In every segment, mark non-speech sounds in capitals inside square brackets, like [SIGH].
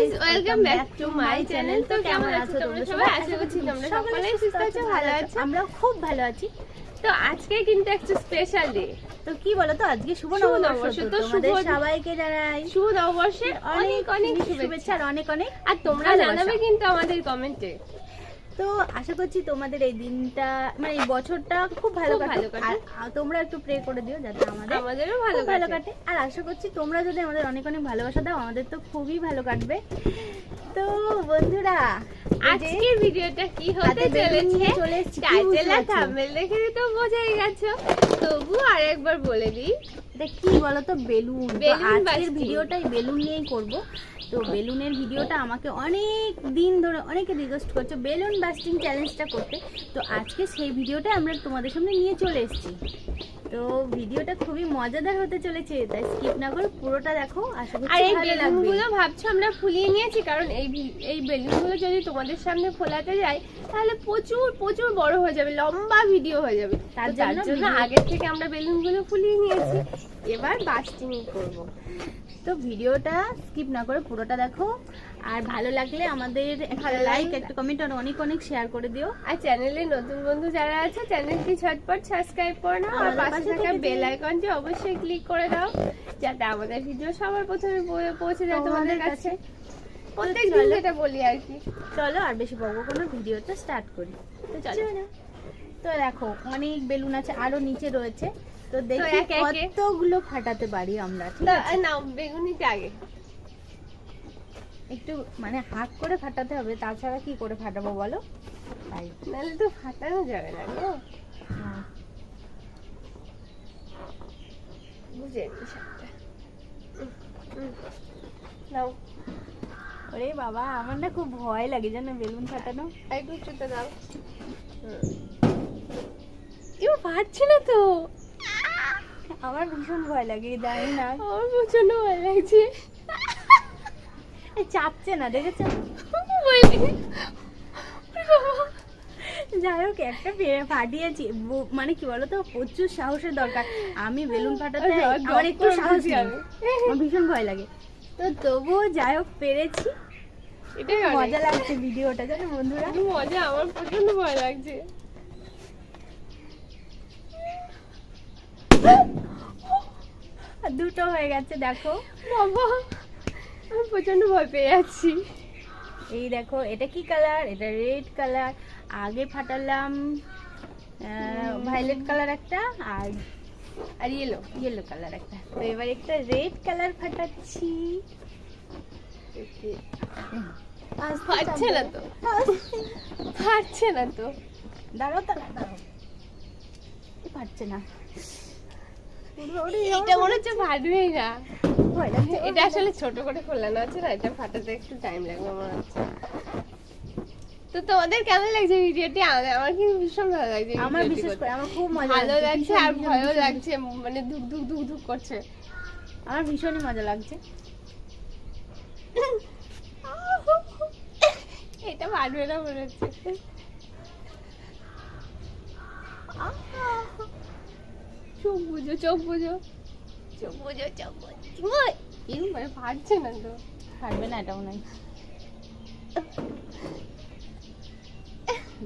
Guys welcome back to my channel তো কেমন আছো তোমরা সবাই? আশা করছি তোমরা সকলেই সুস্থ আছো ভালো আছো। আমরা খুব ভালো আছি। তো আজকে কিন্তু একটা স্পেশাল ডে তো কি বলো তো আজকে শুভ নববর্ষ তো। শুভ- সবাইকে জানাই। শুভ নববর্ষের অনেক অনেক শুভেচ্ছা। আর অনেক অনেক আর তোমরা জানাবে কিন্তু আমাদের কমেন্টে তো আশা করছি তোমাদের এই দিনটা মানে এই বছরটা খুব ভালো ভালো কাটে। আর তোমরা একটু প্রে করে দিও যাতে আমাদের আমাদেরও ভালো ভালো কাটে। আর আশা করছি তোমরা যদি আমাদের অনেক অনেক ভালোবাসা দাও আমাদের তো খুবই ভালো কাটবে। তো বন্ধুরা আজকের ভিডিওটা কি হতে চলেছে? টাইটেল আর থাম্বনেল দেখে তো বোঝাই গেছো। তবু আরেকবার বলে দিই কি বলতো বেলুন। বেলুন আজকের ভিডিওটাই বেলুন নিয়েই করব। তো বেলুনের ভিডিওটা আমাকে অনেক দিন ধরে অনেকে রিকোয়েস্ট করছে বেলুন বাস্টিং চ্যালেঞ্জটা করতে। তো আজকে সেই ভিডিওটাই আমরা তোমাদের সামনে নিয়ে চলে এসেছি। তো ভিডিওটা খুবই মজাদার হতে চলেছে তাই স্কিপ না করে পুরোটা দেখো আশা করি আর এই বেলুনগুলো ভাবছ আমরা ফুলিয়ে নিয়েছি কারণ এই এই বেলুনগুলো যদি তোমাদের সামনে ফোলাতে যাই তাহলে প্রচুর প্রচুর বড় হয়ে যাবে লম্বা ভিডিও হয়ে যাবে। তার জন্য আগে আগের থেকে আমরা বেলুনগুলো ফুলিয়ে নিয়েছি এবার বাস্টিং করব। তো ভিডিওটা স্কিপ না করে পুরোটা দেখো। আর ভালো লাগলে আমাদের একটা লাইক একটা কমেন্ট আর অনেক অনেক শেয়ার করে দিও। আর চ্যানেলে নতুন বন্ধু যারা আছে চ্যানেলটি ঝটপট সাবস্ক্রাইব করে নাও আর পাশে থাকা বেল আইকনটি অবশ্যই ক্লিক করে দাও যাতে আমাদের ভিডিও সবার প্রথমে পৌঁছে যায় তোমাদের কাছে। প্রত্যেক দিন যেটা বলি আর কি। চলো আর বেশি বকবো কোনো ভিডিওটা স্টার্ট করি। তো চলো। তো দেখো অনেক বেলুন আছে আরও নিচে রয়েছে। তো দেখি। কতগুলো ফাটাতে পারি আমরা বেগুনিটা আগে। একটু মানে হাত করে ফাটাতে হবে তাছাড়া কি করে ফাটাবো বলো? তাই। নাহলে তো ফাটানো যাবে না গো হ্যাঁ। বুঝে। নাও। ওরে বাবা আমার না খুব ভয় লাগে জানো বেলুন ফাটানো। একটু উঁচুতে দাও। হুম। এও পারছে না তো। আমার ভীষণ ভয় লাগে জানি না। আমার প্রচণ্ড ভয় লাগছে। চাপছে না দেখেছ? যাই হোক একটা ফাটিয়েছি। মানে কি বলতো প্রচুর সাহসের দরকার। আমি বেলুন ফাটাতে আচ্ছা, আমার একটু সাহস আমার ভীষণ ভয় লাগে। তো তবুও যাই হোক পেরেছি। এটাই মজা লাগছে ভিডিওটা জানো বন্ধুরা? মজা আমার প্রচণ্ড ভয় লাগছে। দুটো হয়ে গেছে দেখো। বাবা আমি প্রচণ্ড ভয় পেয়ে যাচ্ছি এই দেখো এটা কি কালার এটা রেড কালার আগে ফাটালাম ভায়োলেট কালার একটা আর আর ইয়েলো ইয়েলো কালার একটা। তো এবার একটা রেড কালার ফাটাচ্ছি। ফাটছে না তো? পারছে না তো? দাঁড়াও দাঁড়াও। এ পারছে না। এটা মনে হচ্ছে ফাটবেই না এটা আসলে ছোট করে খোলানো আছে না এটা ফাটাতে একটু টাইম লাগবে মনে হচ্ছে। তো তোমাদের কেমন লাগছে ভিডিওটি? আমার কিন্তু ভীষণ ভালো লাগছে আমার বিশেষ করে আমার খুব মজা ভালো লাগছে আর ভয়ও লাগছে মানে ধুক ধুক ধুক ধুক করছে। আমার ভীষণই মজা লাগছে। এটা পারবে না মনে হচ্ছে। চোখ বুঝো চোখ বুঝো চোখ বুঝো চোখ বুঝো এরকম ভাবে পারছে না তো। পারবে না এটাও নাই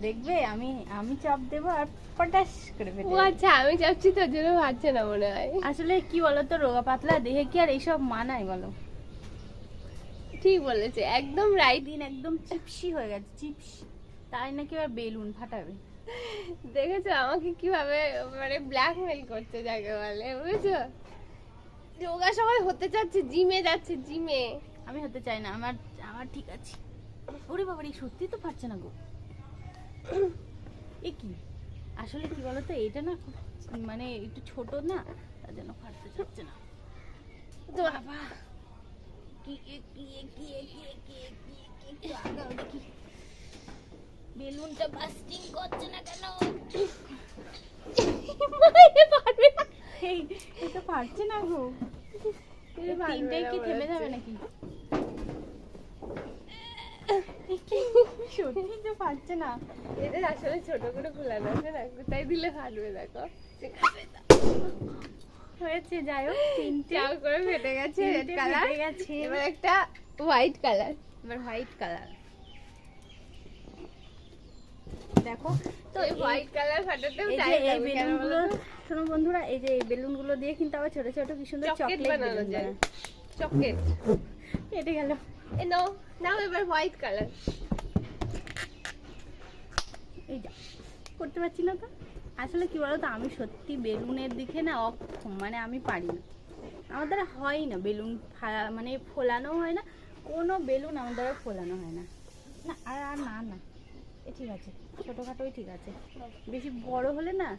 দেখবে আমি আমি চাপ দেবো আর পটাশ করে যাবে। আচ্ছা আমি চাচ্ছি তোর জন্য পারছে না মনে হয়। আসলে কি বলতো রোগা পাতলা দেহে কি আর এইসব মানায় বলো? ঠিক বলেছে একদম রাইট দিন একদম চিপসি হয়ে গেছে চিপস। তাই নাকি আর বেলুন ফাটাবে। দেখেছ আমাকে কীভাবে মানে ব্ল্যাকমেল করছে যাকে বলে বুঝছ যোগা সবাই হতে চাচ্ছে জিমে যাচ্ছে জিমে আমি হতে চাই না আমার আমার ঠিক আছে ওরে বাবা এই সত্যি তো পারছে না গো এ কি আসলে কি বলতো এটা না মানে একটু ছোট না তার জন্য ফাটতে চাচ্ছে না তো বাবা কি কি কি কি কি কি এ, কি এ, একটু আগাও দেখি বেলুনটা বাস্টিং করছে না কেন? মাইরে পারবে না। এই এটা পারছে না গো। তিনটাই কি থেমে যাবে নাকি? সত্যি তো পারছে না। এটা আসলে ছোট করে খোলানো আছে না কোথায় দিলে ফাটবে দেখো। হয়েছে যাই হোক তিনটে। করে ফেটে গেছে রেড কালার ফেটে গেছে। এবার একটা হোয়াইট কালার এবার হোয়াইট কালার দেখো। তো এই হোয়াইট কালার ফাটাতেও টাইম এই বেলুনগুলো শোনো বন্ধুরা এই যে এই বেলুনগুলো দিয়ে কিন্তু আবার ছোট ছোট কি সুন্দর চকলেট চকলেট বানানো যায়। চকলেট কেটে গেল। এ নাও নাও এবার হোয়াইট কালার এই যা করতে পারছি না তো? আসলে কি বলতো আমি সত্যি বেলুনের দিকে না অক্ষম মানে আমি পারি না। আমার দ্বারা হয় না বেলুন মানে ফোলানো হয় না কোনো বেলুন আমার দ্বারা ফোলানো হয় না। না আর না না। ঠিক আছে ছোটোখাটোই ঠিক আছে। বেশি বড় হলে না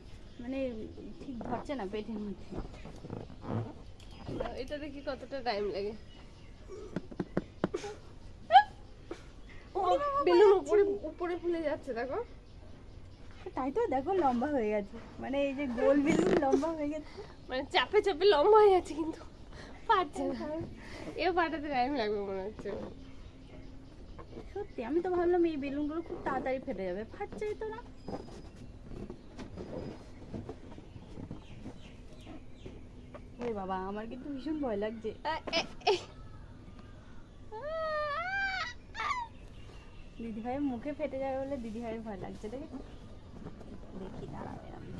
মানে ঠিক ধরছে না পেটের মধ্যে। এটা দেখি কতটা টাইম লাগে। বেলুন উপরে উপরে ফুলে যাচ্ছে দেখো। তাই তো দেখো লম্বা হয়ে গেছে। মানে এই যে গোল বেলুন লম্বা হয়ে গেছে। মানে চাপে চাপে লম্বা হয়ে যাচ্ছে কিন্তু পারছে না। এ পাঠাতে টাইম লাগবে মনে হচ্ছে। সত্যি, আমি তো ভাবলাম এই বেলুনগুলো খুব তাড়াতাড়ি ফেটে যাবে। ফাটছেই তো না। বাবা, আমার কিন্তু ভীষণ ভয় লাগছে। দিদি ভাইয়ের মুখে ফেটে যাবে বলে দিদি ভাইয়ের ভয় লাগছে দেখি দেখি দাঁড়াবে আমি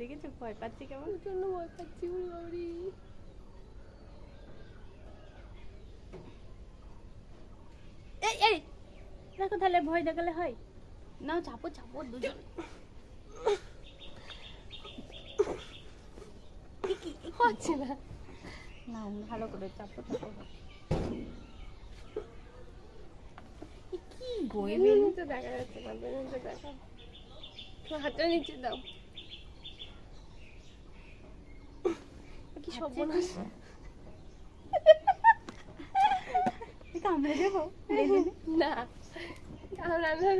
দেখেছ? ভয় পাচ্ছি কেমন? প্রচণ্ড ভয় পাচ্ছি বাবারে। এই এই দেখো তাহলে ভয় দেখালে হয়। নাও চাপো চাপো দুজন। হচ্ছে না নাও ভালো করে চাপো চাপো। কি গো? তো দেখা যাচ্ছে না দেখা। হাতটা নিচে দাও কি সর্বনাশ এ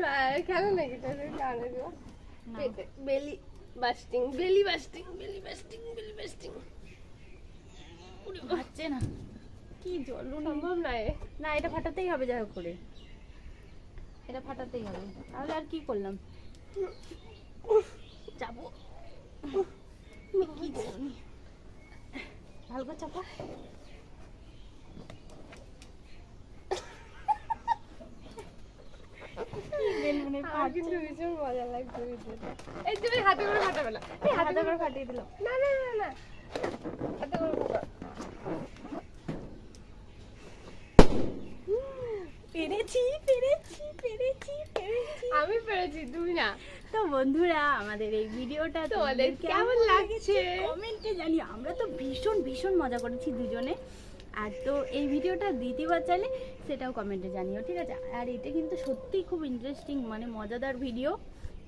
না কেন নাকি কামড়ে দেবো না। বেলি না কি জল সম্ভব নয় না এটা ফাটাতেই হবে যাই হোক করে এটা ফাটাতেই হবে তাহলে আর কি করলাম চাপো কি করবি? ভালো করে চাপো। বেলুনে কিন্তু ভীষণ মজা লাগছে এই তুমি হাতে করে ফাটাবে না। হাতে করে ফাটিয়ে না না না না হাতে করে ফাটাও। পেরেছি পেরেছি পেরেছি পেরেছি। আমি পেরেছি তুমি না। তো বন্ধুরা আমাদের এই ভিডিওটা তোমাদের কেমন লাগছে? কমেন্টে জানি আমরা তো ভীষণ ভীষণ মজা করেছি দুজনে। আর তো এই ভিডিওটা দ্বিতীয়বার চাইলে সেটাও কমেন্টে জানিও ঠিক আছে? আর এটা কিন্তু সত্যিই খুব ইন্টারেস্টিং মানে মজাদার ভিডিও।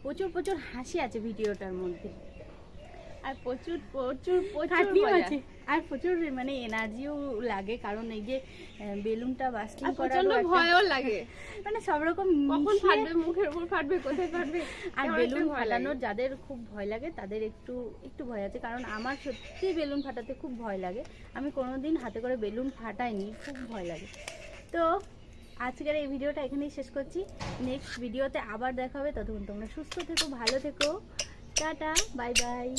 প্রচুর প্রচুর হাসি আছে ভিডিওটার মধ্যে। আর প্রচুর প্রচুর প্রচুর আছে। আর প্রচুর মানে এনার্জিও লাগে কারণ এই যে বেলুনটা বাস্টিং করার প্রচণ্ড ভয়ও লাগে। [LAUGHS] মানে সব রকম কখন ফাটবে মুখের উপর ফাটবে কোথায় ফাটবে আর বেলুন। ফাটানোর যাদের খুব ভয় লাগে তাদের একটু একটু ভয় আছে কারণ আমার সত্যি বেলুন ফাটাতে খুব ভয় লাগে। আমি কোনোদিন হাতে করে বেলুন ফাটাইনি খুব ভয় লাগে। তো আজকের এই ভিডিওটা এখানেই শেষ করছি। নেক্সট ভিডিওতে আবার দেখা হবে। ততক্ষণ তোমরা সুস্থ থেকো ভালো থেকো। Tata bye bye.